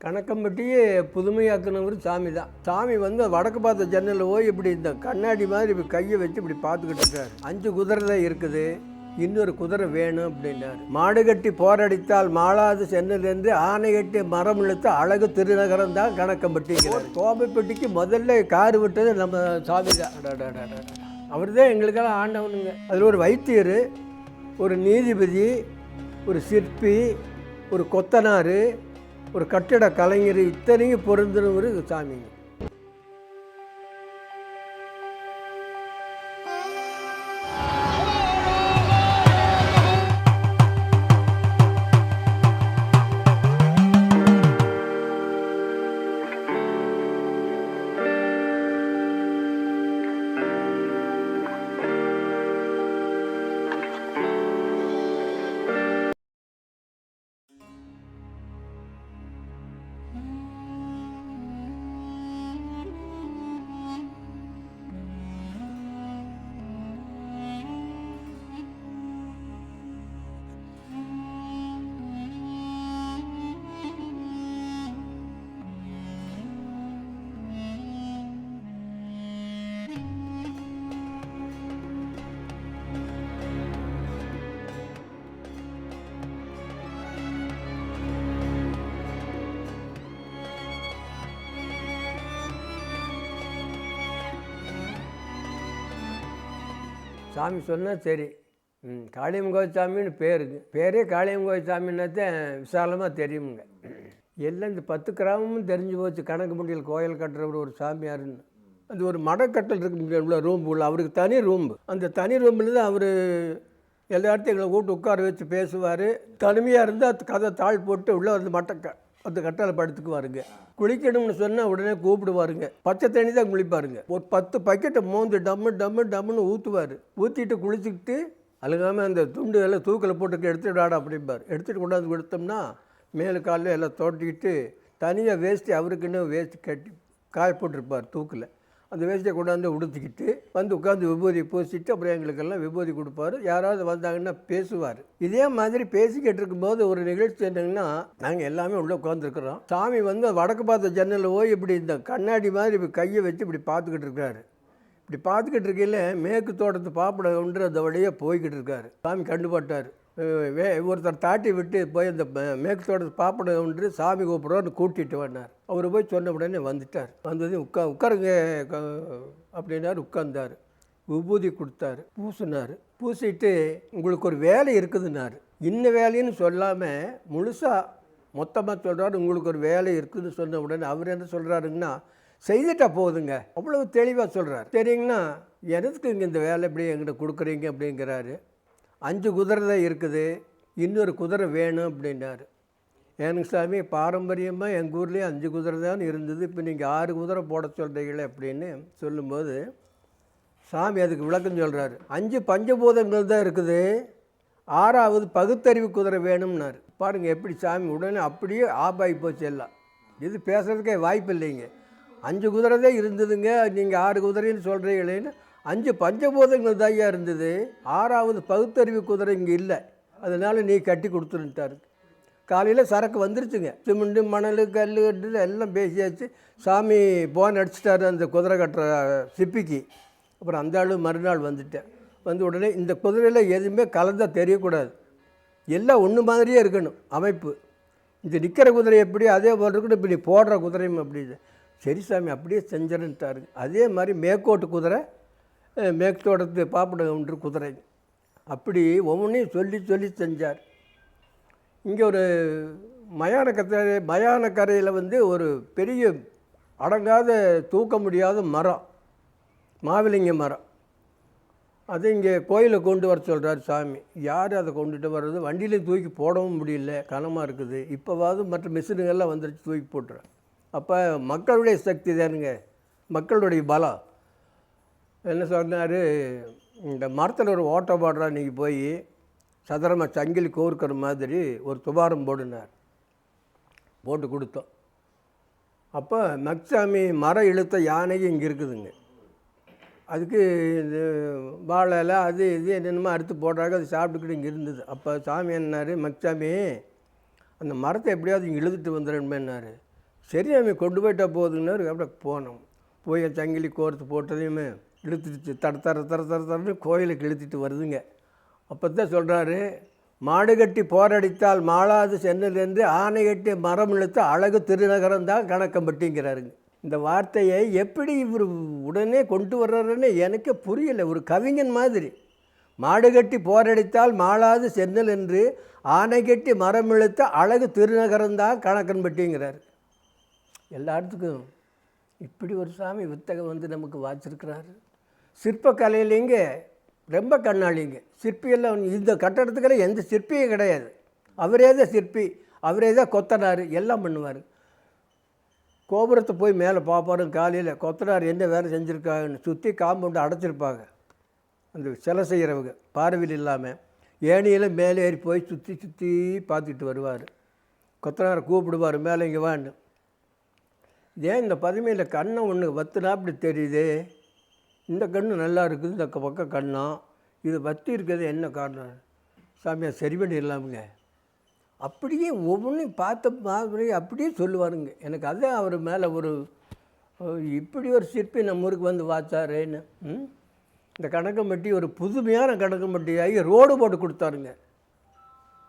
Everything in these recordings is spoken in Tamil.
கணக்கம்பட்டியே புதுமையாக்குனவர் சாமி தான். சாமி வந்து வடக்கு பார்த்த ஜன்னலில் போய் இப்படி இந்த கண்ணாடி மாதிரி இப்படி கையை வச்சு இப்படி பார்த்துக்கிட்டு இருக்காரு. அஞ்சு குதிரை தான் இருக்குது. இன்னொரு குதிரை வேணும் அப்படின்னாரு மாடு கட்டி போரடித்தால் மாளாது சென்னிலிருந்து ஆணை கட்டி மரம் இழுத்து அழகு திருநகரம் தான் கணக்கம்பட்டிங்கிறார் கோபைப்பட்டிக்கு முதல்ல கார் விட்டது நம்ம சாமி தான். அவர் தான் எங்களுக்கெல்லாம் ஆண்டவனுங்க. அதில் ஒரு வைத்தியர் ஒரு நீதிபதி ஒரு சிற்பி ஒரு கொத்தனார் ஒரு கட்டிட கலைஞர் இத்தனையும் பொருந்தினவர் சாமிங்க. சாமி சொன்னால் சரி. ம் காளியம்மன் சாமின்னு பேர் பேரே காளியம்மன் சாமின்னதான் விசாலமாக தெரியுமுங்க. எல்லாம் இந்த பத்து கிராமமும் தெரிஞ்சு போச்சு. கணக்கு முடியல் கோயில் கட்டுறவர் ஒரு சாமியாருன்னு. அது ஒரு மடக்கட்டல் இருக்கு உள்ள ரூம் உள்ள. அவருக்கு தனி ரூம் அந்த தனி ரூமில் தான் அவர் எல்லா இடத்தையும் எங்களை கூட்டு உட்கார வச்சு பேசுவார். தனிமையாக இருந்தால் கதை தாழ் போட்டு உள்ளே வந்து மட்டக்க அந்த கட்டளை படுத்துக்குவாருங்க. குளிக்கணும்னு சொன்னால் உடனே கூப்பிடுவாருங்க. பச்சை தண்ணி தான் குளிப்பாருங்க. ஒரு பத்து பக்கெட்டை மோந்து டம்மு டம்மு டம்முன்னு ஊற்றுவார் ஊற்றிட்டு குளிச்சுக்கிட்டு அழுகாமல் அந்த துண்டு எல்லாம் தூக்கில் போட்டு எடுத்துட்டு வாடா அப்படிம்பார். எடுத்துகிட்டு கொண்டாந்து கொடுத்தோம்னா மேலே காலில் எல்லாம் தோட்டிக்கிட்டு தனியாக வேஸ்ட்டு அவருக்குன்னு வேஸ்ட்டு கட்டி காய போட்டிருப்பார் தூக்கில். அந்த வேஷ்டியை கொண்டாந்து உடுத்திக்கிட்டு வந்து உட்காந்து விபூதி பூசிட்டு அப்புறம் எங்களுக்கெல்லாம் விபூதி கொடுப்பாரு. யாராவது வந்தாங்கன்னா பேசுவார். இதே மாதிரி பேசிக்கிட்டு இருக்கும்போது ஒரு நிகழ்ச்சி என்னங்கன்னா நாங்கள் எல்லாமே உள்ளே உட்காந்துருக்குறோம் சாமி வந்து வடக்கு பார்த்த ஜன்னலில் போய் இப்படி இந்த கண்ணாடி மாதிரி இப்படி கையை வச்சு இப்படி பார்த்துக்கிட்டு இருக்காரு. இப்படி பார்த்துக்கிட்டு இருக்கையில் மேற்கு தோட்டத்து பாப்பிட ஒன்று அந்த வழியாக போய்கிட்டு இருக்காரு. சாமி கண்டுபட்டார். வே ஒருத்தர் தாட்டி விட்டு போய் அந்த மே- மேற்கு ஒன்று சாமி கூப்பிட்றோன்னு கூட்டிகிட்டு வந்தார். அவர் போய் சொன்ன உடனே வந்துட்டார். வந்தது உட்கா உட்காருங்க அப்படின்னாரு உட்கார்ந்தார். விபூதி கொடுத்தாரு பூசினார். பூசிட்டு உங்களுக்கு ஒரு வேலை இருக்குதுன்னாரு. இன்ன வேலைன்னு சொல்லாமல் முழுசாக மொத்தமாக சொல்கிறாரு உங்களுக்கு ஒரு வேலை இருக்குதுன்னு சொன்ன உடனே அவர் என்ன சொல்கிறாருங்கன்னா செய்துட்டா போகுதுங்க அவ்வளோ தெளிவாக சொல்கிறார் சரிங்கண்ணா எதுக்கு இங்கே இந்த வேலை இப்படி எங்கிட்ட கொடுக்குறீங்க? அப்படிங்கிறாரு. அஞ்சு குதிரை தான் இருக்குது. இன்னொரு குதிரை வேணும் அப்படின்னாரு. ஏனுங்க சாமி பாரம்பரியமாக எங்கள் ஊர்லேயே அஞ்சு குதிரை தான் இருந்தது. இப்போ நீங்கள் ஆறு குதிரை போட சொல்கிறீங்களே அப்படின்னு சொல்லும்போது சாமி அதுக்கு விளக்கம் சொல்கிறாரு அஞ்சு பஞ்சபூதங்கள் தான் இருக்குது. ஆறாவது பகுத்தறிவு குதிரை வேணும்னாரு. பாருங்கள் எப்படி சாமி உடனே அப்படியே ஆப்பாகி போச்சு எல்லாம். இது பேசுகிறதுக்கே வாய்ப்பு இல்லைங்க அஞ்சு குதிரை தான் இருந்ததுங்க. நீங்கள் ஆறு குதிரைன்னு சொல்கிறீங்களேன்னு அஞ்சு பஞ்சபூதங்கள் தாயா இருந்தது. ஆறாவது பகுத்தறிவு குதிரை இங்கே இல்லை. அதனால் நீ கட்டி கொடுத்துருட்டாரு காலையில் சரக்கு வந்துருச்சுங்க. சிமெண்ட்டு மணல் கல் எல்லாம் பேசியாச்சு. சாமி போன் அடிச்சிட்டாரு அந்த குதிரை கட்டுற சிப்பிக்கு. அப்புறம் அந்த ஆள் மறுநாள் வந்துட்டேன். வந்து உடனே இந்த குதிரையில் எதுவுமே கலந்தால் தெரியக்கூடாது. எல்லாம் ஒன்று மாதிரியே இருக்கணும். அமைப்பு. இந்த நிற்கிற குதிரை எப்படி அதே போல் இருக்கணும். இப்படி போடுற குதிரையும் அப்படி சரி சாமி அப்படியே செஞ்சிருன்ட்டாரு அதே மாதிரி மேற்கோட்டு குதிரை அஹ், மேற்கோட்டத்து பாப்பட ஒன்று குதிரை. அப்படி ஒவ்வொன்றையும் சொல்லி சொல்லி செஞ்சார். இங்கே ஒரு மயான கரை மயான கரையில் வந்து ஒரு பெரிய அடங்காத தூக்க முடியாத மரம் மாவிலிங்க மரம். அது இங்கே கோயிலை கொண்டு வர சொல்கிறார் சாமி. யார் அதை கொண்டுட்டு வர்றது? வண்டியில தூக்கி போடவும் முடியல கனமாக இருக்குது. இப்போவாவது மற்ற மிஷினுங்கள்லாம் வந்துருச்சு தூக்கி போட்டுறேன். அப்போ மக்களுடைய சக்தி தானுங்க. மக்களுடைய பலம். என்ன சொன்னார்? இந்த மரத்தில் ஒரு ஓட்டை போடுறா நீங்கள் போய் சதுரமாக சங்கிலி கோர்க்கிற மாதிரி ஒரு துபாரம் போடுனார். போட்டு கொடுத்தோம். அப்போ மக்சாமி மரம் இழுத்த யானையும் இங்கே இருக்குதுங்க. அதுக்கு இது வாழை இலை அது இது என்னென்னமோ அறுத்து போடுறாங்க அது சாப்பிட்டுக்கிட்டு இங்கே இருந்தது. அப்போ சாமி என்னார்? மக்சாமி அந்த மரத்தை எப்படியாவது இங்கே இழுத்துட்டு வந்துடணுமேன்னாரு சரி நம்ம கொண்டு போயிட்டா போதுங்கன்னாரு அப்படியே போனோம். போய் சங்கிலி கோர்த்து போட்டதையுமே இழுத்துட்டு தர தர தர தர தரன்னு கோயிலுக்கு இழுத்துட்டு வருதுங்க. அப்போ தான் சொல்கிறாரு மாடு கட்டி போரடித்தால் மாளாது சென்னதென்று ஆணை கட்டி மரம் இழுத்த அழகு திருநகரம் தான் கணக்கம்பட்டிங்கிறாருங்க இந்த வார்த்தையை எப்படி இவர் உடனே கொண்டு வர்றாருன்னு எனக்கு புரியலை. ஒரு கவிஞன் மாதிரி. மாடு கட்டி போரடித்தால் மாளாது சென்னல் என்று ஆணை கட்டி மரம் இழுத்த அழகு திருநகரம் தான் கணக்கன்பட்டிங்கிறார் எல்லா இடத்துக்கும் இப்படி ஒரு சாமி வித்தகம் வந்து நமக்கு வாச்சிருக்கிறாரு சிற்பக்கலையிலேங்க ரொம்ப கண்ணாளிங்க சிற்பியெல்லாம் இந்த கட்டடத்துக்கெல்லாம் எந்த சிற்பியும் கிடையாது. அவரே தான் சிற்பி அவரே தான் கொத்தனார் எல்லாம் பண்ணுவார். கோபுரத்தை போய் மேலே பார்ப்பாரு காலையில் கொத்தனார் என்ன வேலை செஞ்சுருக்காங்கன்னு சுற்றி காம்பவுண்டு அடைச்சிருப்பாங்க. அந்த சிலை செய்கிறவங்க பார்வையில் இல்லாமல் ஏணியில் மேலே ஏறி போய் சுற்றி சுற்றி பார்த்துட்டு வருவார். கொத்தனாரை கூப்பிடுவார் மேலே இங்கே வான்னு. ஏன் இந்த பதுமையில் கண்ணை ஒன்று வத்துனா அப்படி தெரியுது? இந்த கண்ணு நல்லா இருக்குது இந்த பக்கம் கண்ணா. இது வத்தி இருக்கிறது என்ன காரணம்? சாமியார் சரி பண்ணிடலாமுங்க. அப்படியே ஒவ்வொன்றையும் பார்த்த மாதிரி அப்படியே சொல்லுவாருங்க. எனக்கு அதே அவர் மேலே ஒரு இப்படி ஒரு சிற்பி நம்ம ஊருக்கு வந்து வாச்சாருன்னு ம்? இந்த கணக்கம்பட்டி ஒரு புதுமையான கணக்கம்பட்டி ஆகி ரோடு போட்டு கொடுத்தாருங்க.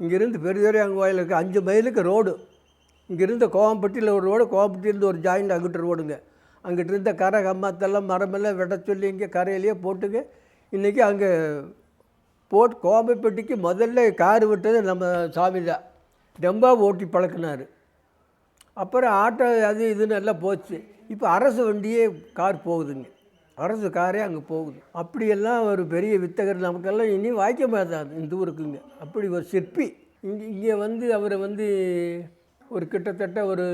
இங்கேருந்து பெரியவரையாங்க கோயிலுக்கு அஞ்சு மைலுக்கு ரோடு. இங்கேருந்து கோவம்பட்டியில் ஒரு ரோடு கோவம்பட்டியிலேருந்து ஒரு ஜாயிண்ட் அங்கிட்டு ரோடுங்க. அங்கிட்டு இருந்த கரை கம்மாத்தெல்லாம் மரமெல்லாம் விட சொல்லி இங்கே கரையிலேயே போட்டுங்க. இன்றைக்கி அங்கே போட் கோம்பைப்பட்டிக்கு முதல்ல கார் விட்டது நம்ம சாமி தான் ரொம்ப ஓட்டி பழக்கினார். அப்புறம் ஆட்டோ அது இதுன்னு எல்லாம் போச்சு. இப்போ அரசு வண்டியே கார் போகுதுங்க. அரசு காரே அங்கே போகுது. அப்படியெல்லாம் ஒரு பெரிய வித்தகர் நமக்கெல்லாம் இனி வாய்க்க மாட்டாது இந்த ஊருக்குங்க. அப்படி ஒரு சிற்பி. இங்கே இங்கே வந்து அவரை வந்து ஒரு கிட்டத்தட்ட ஒரு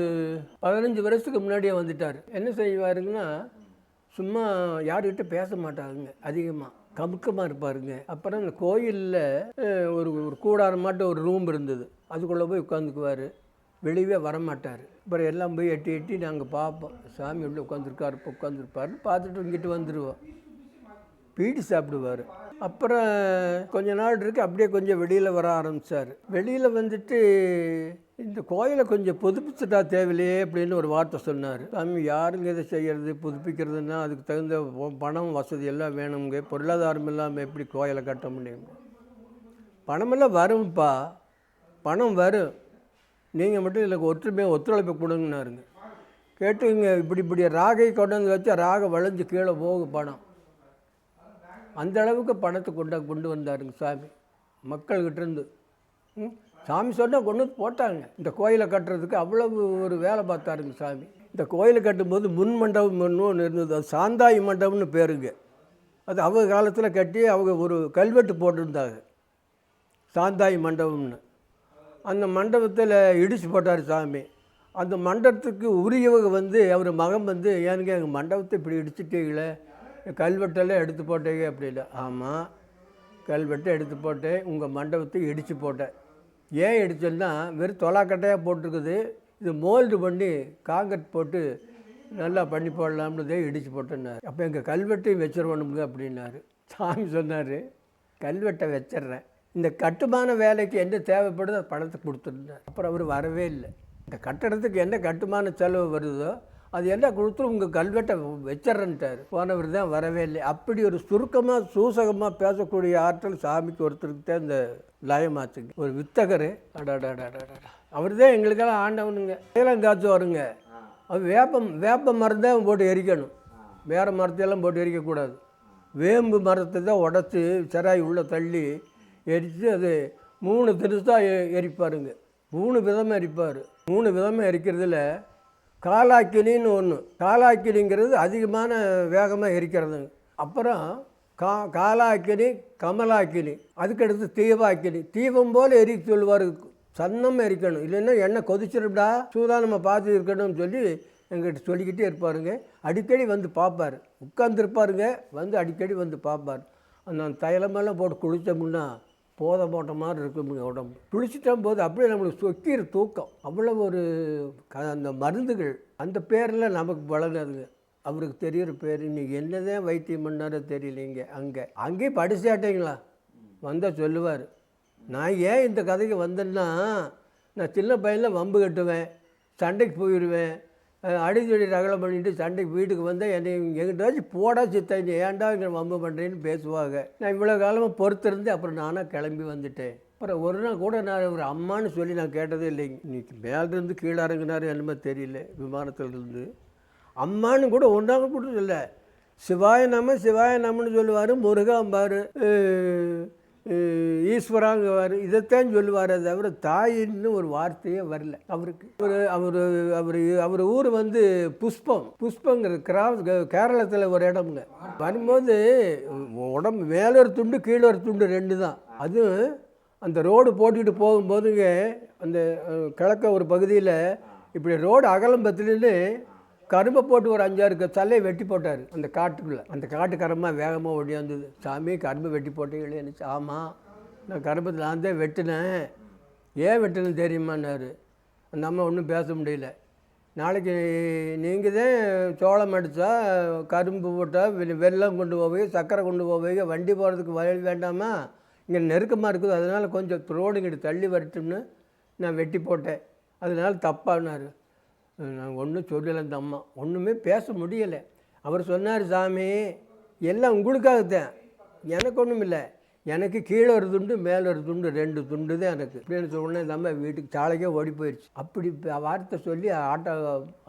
பதினஞ்சு வருஷத்துக்கு முன்னாடியே வந்துட்டார். என்ன செய்வாருங்கன்னா சும்மா யார்கிட்ட பேச மாட்டாருங்க அதிகமாக கமுக்கமாக இருப்பாருங்க. அப்புறம் இந்த கோயிலில் ஒரு ஒரு கூடாரமாட்ட ஒரு ரூம் இருந்தது. அதுக்குள்ளே போய் உட்காந்துக்குவார். வெளியவே வரமாட்டார். அப்புறம் எல்லாம் போய் எட்டி எட்டி நாங்கள் பார்ப்போம் சாமி உள்ளே உட்காந்துருக்காரு இப்போ பார்த்துட்டு இங்கிட்டு வந்துடுவோம் பீடி சாப்பிடுவார். அப்புறம் கொஞ்ச நாள் இருக்கு அப்படியே கொஞ்சம் வெளியில் வர ஆரம்பித்தார் வெளியில் வந்துட்டு இந்த கோயிலை கொஞ்சம் புதுப்பிச்சுட்டா தேவையில்லையே அப்படின்னு ஒரு வார்த்தை சொன்னார். சாமி யாருங்க இதை செய்கிறது புதுப்பிக்கிறதுனா அதுக்கு தகுந்த பணம் வசதி எல்லாம் வேணுங்க பொருளாதாரம் இல்லாமல் எப்படி கோயிலை கட்ட முடியும்? பணமெல்லாம் வரும்ப்பா. பணம் வரும். நீங்கள் மட்டும் இல்லை ஒற்றுமையாக ஒத்துழைப்பு கொடுங்கன்னாருங்க. கேட்டுங்க இப்படி இப்படி ராகை கொண்டு வந்து வச்சா ராகை வளைஞ்சு கீழே போகும் பணம். அந்த அளவுக்கு பணத்தை கொண்டா கொண்டு வந்தாருங்க சாமி. மக்கள்கிட்டேருந்து ம்? சாமி சொன்னால் கொண்டு வந்து போட்டாங்க. இந்த கோயிலை கட்டுறதுக்கு அவ்வளவு ஒரு வேலை பார்த்தாருங்க சாமி. இந்த கோயிலை கட்டும்போது முன் மண்டபம் ஒன்று இருந்தது. அது சாந்தாயி மண்டபம்னு பேருங்க அது அவங்க காலத்தில் கட்டி அவங்க ஒரு கல்வெட்டு போட்டிருந்தாங்க. சாந்தாயி மண்டபம்னு. அந்த மண்டபத்தில் இடிச்சு போட்டார் சாமி. அந்த மண்டபத்துக்கு உரியவங்க வந்து அவர் மகன் வந்து ஏனுங்க எங்கள் மண்டபத்தை இப்படி இடிச்சிட்டீங்களே? கல்வெட்டெல்லாம் எடுத்து போட்டீங்க அப்படின்னா ஆமாம் கல்வெட்டை எடுத்து போட்டேன் உங்கள் மண்டபத்தை இடித்து போட்டேன். ஏன் எடுத்தோம்னா வெறும் தொலாக்கட்டையாக போட்டிருக்குது. இது மோல்டு பண்ணி காங்கிரட் போட்டு நல்லா பண்ணி போடலாம்னு இடித்து போட்டேன்னாரு. அப்போ எங்கள் கல்வெட்டையும் வச்சிருவணுங்க அப்படின்னாரு. சாமி சொன்னார் கல்வெட்டை வச்சிடுறேன். இந்த கட்டுமான வேலைக்கு என்ன தேவைப்படுதோ பணத்தை கொடுத்துருந்தார். அப்புறம் அவர் வரவே இல்லை. இந்த கட்டடத்துக்கு என்ன கட்டுமான செலவு வருதோ அது எல்லாம் கொடுத்துரும் உங்கள் கல்வெட்டை வச்சிட்றேன்ட்டார். போனவர் தான் வரவே இல்லை. அப்படி ஒரு சுருக்கமாக சூசகமாக பேசக்கூடிய ஆற்றல் சாமிக்கு ஒருத்தருக்கு தான் இந்த லயமாச்சுங்க ஒரு வித்தகர். அடாடாடாடாடா அவர் தான் எங்களுக்கெல்லாம் ஆண்டவனுங்க இதெல்லாம் காய்ச்சி வருங்க. அது வேப்பம் வேப்ப மரம் தான் போட்டு எரிக்கணும். வேறு மரத்தையெல்லாம் போட்டு எரிக்கக்கூடாது. வேம்பு மரத்தை தான் உடச்சி செராய் உள்ளே தள்ளி எரித்து அது மூணு திருசாக எரிப்பாருங்க. மூணு விதமாக எரிப்பார். மூணு விதமாக எரிக்கிறதுல காலாக்கினின்னு ஒன்று காலாக்கினிங்கிறது அதிகமான வேகமாக எரிக்கிறதுங்க. அப்புறம் கா காலாக்கினி கமலாக்கினி அதுக்கடுத்து தீபாக்கினி தீபம் போல் எரிக்க சொல்லுவார். சன்னம் எரிக்கணும். இல்லைன்னா எண்ணெய் கொதிச்சிருடா சூதானமாக பார்த்து இருக்கணும்னு சொல்லி எங்கிட்ட சொல்லிக்கிட்டே இருப்பாருங்க. அடிக்கடி வந்து பார்ப்பார். உட்காந்துருப்பாருங்க வந்து அடிக்கடி வந்து பார்ப்பார். அந்த தைலமெல்லாம் போட்டு குளித்தோம்னா போதை போட்ட மாதிரி இருக்குங்க உடம்பு. குளிச்சிட்ட போது அப்படியே நம்மளுக்கு சொக்கிற தூக்கம். அவ்வளோ ஒரு க அந்த மருந்துகள் அந்த பேரில் நமக்கு வளர்ந்ததுங்க அவருக்கு தெரியுற பேர் இன்னைக்கு என்னதான் வைத்தியம் பண்ணாரோ தெரியலைங்க. அங்கே அங்கேயும் படிச்சாட்டிங்களா வந்தால் சொல்லுவார். நான் ஏன் இந்த கதைக்கு வந்தேன்னா நான் சின்ன பையனில் வம்பு கட்டுவேன் சண்டைக்கு போயிடுவேன் அடிச்சடி ரகலை பண்ணிட்டு சண்டைக்கு வீட்டுக்கு வந்தால் என்னை எங்கிட்டாச்சும் போடா சித்தா நீ ஏன்டா இங்கே வம்பு பண்ணுறேன்னு பேசுவாங்க. நான் இவ்வளோ காலமாக பொறுத்திருந்து அப்புறம் நானாக கிளம்பி வந்துட்டேன். அப்புறம் ஒரு நாள் கூட நான் ஒரு அம்மான்னு சொல்லி நான் கேட்டதே இல்லைங்க. இன்னைக்கு மேலேருந்து கீழே இறங்குனாரு என்னமோ தெரியல விமானத்துலேருந்து. அம்மான்னு கூட ஒன்றாக கூட இல்லை சிவாய நம சிவாய நமன்னு சொல்லுவார் முருகாம்பார் ஈஸ்வராங்குவார் இதைத்தான் சொல்லுவார் தவிர தாயின்னு ஒரு வார்த்தையே வரல அவருக்கு. ஒரு அவர் அவர் அவர் ஊர் வந்து புஷ்பம். புஷ்பங்கிற கிராம கேரளத்தில் ஒரு இடம்ங்க. வரும்போது உடம்பு மேலே ஒரு துண்டு கீழே ஒரு துண்டு ரெண்டு தான். அதுவும் அந்த ரோடு போட்டுக்கிட்டு போகும்போதுங்க அந்த கிழக்க ஒரு பகுதியில் இப்படி ரோடு அகலம் பத்துலேருந்து கரும்பை போட்டு ஒரு அஞ்சாறு தலையை சல்லையை வெட்டி போட்டார் அந்த காட்டுக்குள்ளே. அந்த காட்டுக்கரமாக வேகமாக ஒடியாந்தது சாமி கரும்பு வெட்டி போட்டீங்களே எனக்கு ஆமாம் நான் கரும்பு நான் தான் வெட்டினேன். ஏன் வெட்டினேன்னு தெரியுமான்னாரு. அந்த அம்மா ஒன்றும் பேச முடியல. நாளைக்கு நீங்கள் தான் சோளம் அடித்தா கரும்பு போட்டால் வெ- கொண்டு போவீங்க சர்க்கரை கொண்டு போவீங்க வண்டி போகிறதுக்கு வழி வேண்டாமா? இங்கே நெருக்கமாக இருக்குது. அதனால் கொஞ்சம் ரோடு இங்கிட்டு தள்ளி வரட்டும்னு நான் வெட்டி போட்டேன். அதனால் தப்பானார். நான் ஒன்றும் சொல்லலை இந்த அம்மா. ஒன்றுமே பேச முடியலை. அவர் சொன்னார் சாமி எல்லாம் உங்களுக்காகத்தான். எனக்கு ஒன்றும் இல்லை. எனக்கு கீழே ஒரு துண்டு மேலே ஒரு துண்டு ரெண்டு துண்டு தான் எனக்கு. அப்படின்னு சொன்னேன் இந்த வீட்டுக்கு சாலைக்கே ஓடி போயிடுச்சு அப்படி வார்த்தை சொல்லி ஆட்டோ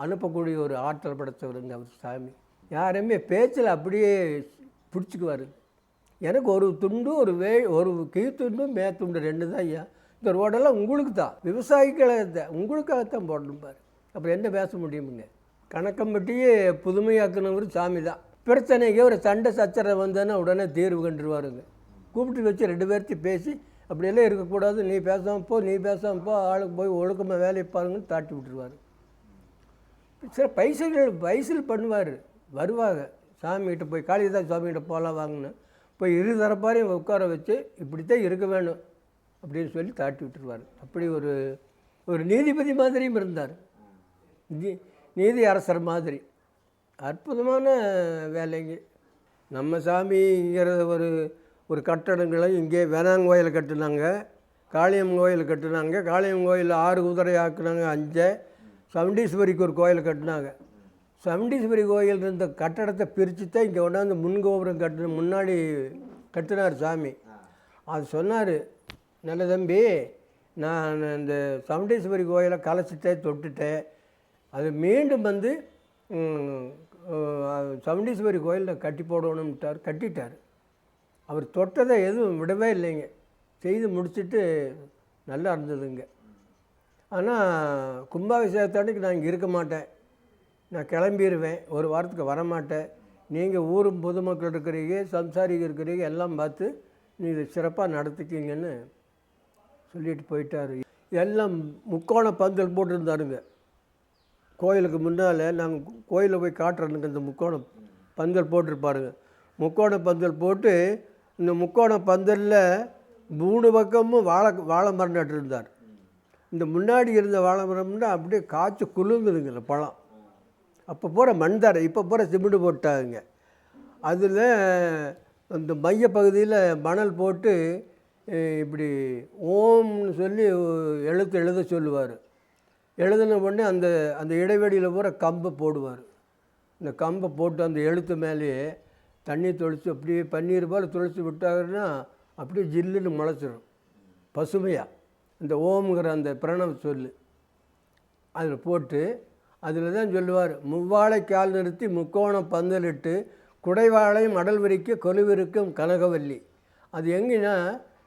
அனுப்பக்கூடிய ஒரு ஆற்றல் படைத்தவருங்க அவர் சாமி. யாருமே பேச்சில் அப்படியே பிடிச்சிக்குவாரு. எனக்கு ஒரு துண்டு ஒரு வே ஒரு கீழ் துண்டு மே துண்டு ரெண்டு தான் ஐயா. இந்த ரோடெல்லாம் உங்களுக்கு தான் விவசாயிகளை தான் உங்களுக்காகத்தான் போடணும் பாரு. அப்புறம் என்ன பேச முடியுமுங்க? கணக்கம்பட்டியே புதுமையாக்குனவர் சாமி தான். பிரச்சனைக்கு ஒரு சண்டை சச்சரவு வந்தோன்னா உடனே தீர்வு கண்டுருவாருங்க. கூப்பிட்டு வச்சு ரெண்டு பேர்த்தையும் பேசி அப்படியெல்லாம் இருக்கக்கூடாது. நீ பேசாமல் போ நீ பேசாமல் போ. ஆளுக்கு போய் ஒழுக்கமாக வேலையை பாருங்கன்னு தாட்டி விட்டுருவார். சில பைசைகள் பைசல் பண்ணுவார். வருவாங்க. சாமிகிட்ட போய் காளிதாஸ் சாமிகிட்ட போகலாம் வாங்கினேன். போய் இரு தரப்பாரையும் உட்கார வச்சு இப்படித்தான் இருக்க வேணும். அப்படின்னு சொல்லி தாட்டி விட்டுருவார். அப்படி ஒரு ஒரு நீதிபதி மாதிரியும் இருந்தார். நீ நீதி அரசர் மாதிரி. அற்புதமான வேலைங்க. நம்ம சாமிங்கிற ஒரு ஒரு கட்டடங்களை இங்கே வேணாங்க கோயிலை கட்டினாங்க காளியம் கோயில் கட்டினாங்க காளியம் கோயில் ஆறு குதிரை ஆக்குனாங்க அஞ்சை. சவுண்டீஸ்வரிக்கு ஒரு கோயில் கட்டினாங்க. சவுண்டீஸ்வரி கோயில் இருந்த கட்டடத்தை பிரித்து தான் இங்கே கொண்டாந்து முன்கோபுரம் கட்டின முன்னாடி கட்டினார் சாமி. அது சொன்னார் நல்ல தம்பி நான் இந்த சவுண்டீஸ்வரி கோயிலை கலைச்சிட்டேன் தொட்டுட்டேன். அது மீண்டும் வந்து சவுண்டீஸ்வரி கோயிலில் கட்டி போடணும்ட்டார் கட்டிட்டார். அவர் தொட்டதை எதுவும் விடவே இல்லைங்க. செய்து முடிச்சுட்டு நல்லா இருந்ததுங்க. ஆனால் கும்பாபிஷேகத்தன்னைக்கு நான் இங்கே இருக்க மாட்டேன். நான் கிளம்பிடுவேன் ஒரு வாரத்துக்கு வர மாட்டேன் நீங்கள் ஊரும் பொதுமக்கள் இருக்கிறீங்க சம்சாரிகள் இருக்கிறீங்க எல்லாம் பார்த்து நீங்கள் சிறப்பாக நடத்திக்கிங்கன்னு சொல்லிட்டு போயிட்டார். எல்லாம் முக்கோண பந்தல் போட்டிருந்தாருங்க. கோயிலுக்கு முன்னால் நாங்கள் கோயிலில் போய் காட்டுறதுக்கு இந்த முக்கோணம் பந்தல் போட்டிருப்பாருங்க முக்கோண பந்தல் போட்டு இந்த முக்கோண பந்தலில் மூணு பக்கமும் வாழை வாழை மரம் நட்டிருந்தார். இந்த முன்னாடி இருந்த வாழை மரம்னா அப்படியே காய்ச்சி குலுங்குதுங்க பழம். அப்போ பூரா மண் தரை இப்போ பூரா சிமெண்ட் போட்டாங்க. அதில் அந்த மைய பகுதியில் மணல் போட்டு இப்படி ஓம்னு சொல்லி எழுத்து எழுத சொல்லுவார். எழுதின உடனே அந்த அந்த இடைவெளியில் பூரா கம்பை போடுவார். இந்த கம்பை போட்டு அந்த எழுத்து மேலேயே தண்ணி தொளித்து அப்படியே பன்னீர் போல் தொளிச்சு விட்டாருன்னா அப்படியே ஜில்லுன்னு முளைச்சிடும் பசுமையாக இந்த ஓம்ங்கிற அந்த பிரணவ சொல்லு. அதில் போட்டு அதில் தான் சொல்லுவார் முவ்வாழை கால் நிறுத்தி முக்கோணம் பந்தலிட்டு குடைவாழையும் அடல் விரிக்க கொலுவிருக்கும் கனகவல்லி. அது எங்கன்னா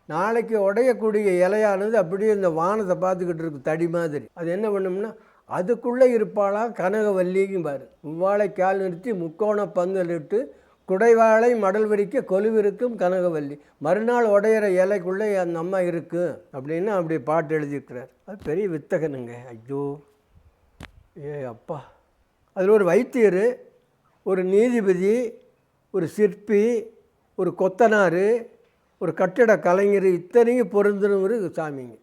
நாளைக்கு உடையக்கூடிய இலையானது அப்படியே இந்த வானத்தை பார்த்துக்கிட்டு இருக்கு தடி மாதிரி. அது என்ன பண்ணும்னா அதுக்குள்ளே இருப்பாளா கனகவல்லிங்கும் பாரு. முவ்வாழை கால் நிறுத்தி முக்கோண பந்தலிட்டு குடைவாழை மடல் விரிக்க கொலுவிருக்கும் கனகவல்லி. மறுநாள் உடையிற இலைக்குள்ளே அந்த அம்மா இருக்கு அப்படின்னு அப்படி பாட்டு எழுதியிருக்கிறார். அது பெரிய வித்தகனுங்க. ஐயோ. ஏ அப்பா. அதில் ஒரு வைத்தியர் ஒரு நீதிபதி ஒரு சிற்பி ஒரு கொத்தனார் ஒரு கட்டிட கலைஞர் இத்தனையும் பொருந்தினவர் சாமிங்க.